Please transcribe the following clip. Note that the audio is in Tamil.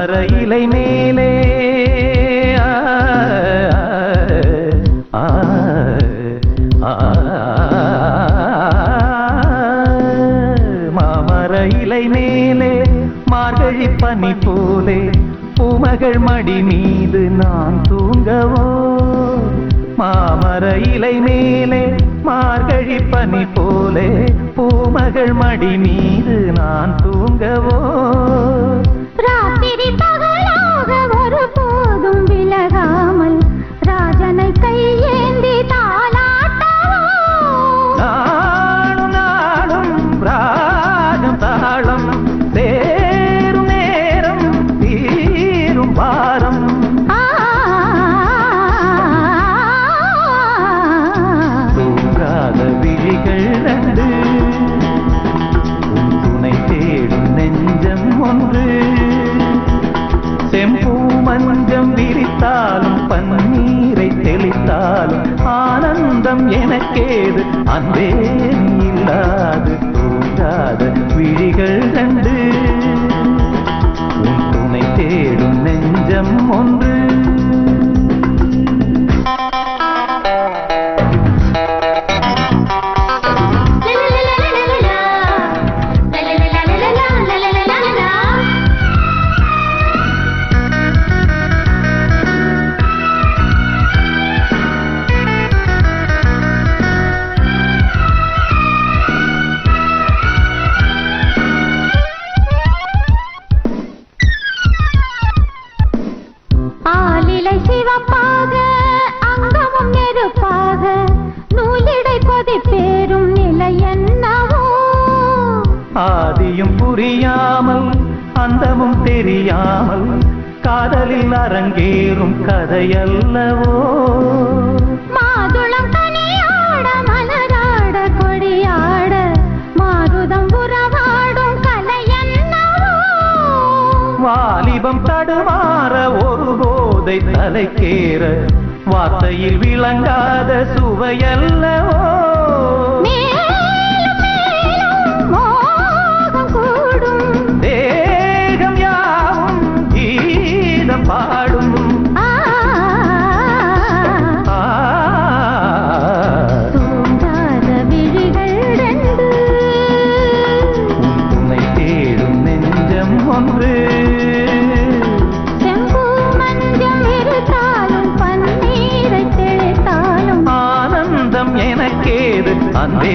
தாமர இலை மேலே மாமர இலை மேலே மார்கழி பனி போலே பூமகள் மடி மீது நான் தூங்கவோ மாமர இலை மேலே மார்கழி பனி போலே பூமகள் மடி மீது நான் தூங்கவோ Viva ஆனந்தம் எனக்கேது அன்பே இல்லாது தோன்றாத விழிகள் கண்டு. உன் துணை தேடும் நெஞ்சம் ஒன்று ஆலிலை சிவப்பாக அங்கமும் நெருப்பாக நூலிடை கொதிப்பேறும் நிலை என்னவோ? ஆதியும் புரியாமல் அந்தமும் தெரியாமல் காதலில் அரங்கேறும் கதையல்லவோ? மாதுளம் கனியாட மலராட கொடியாட மாருதம் உறவாடும் கலை என்னவோ? வாலிபம் தடுமாற ஒரு போதை தலைக்கேற. வார்த்தையில் விளங்காத சுவையல்லவோ? அன்பே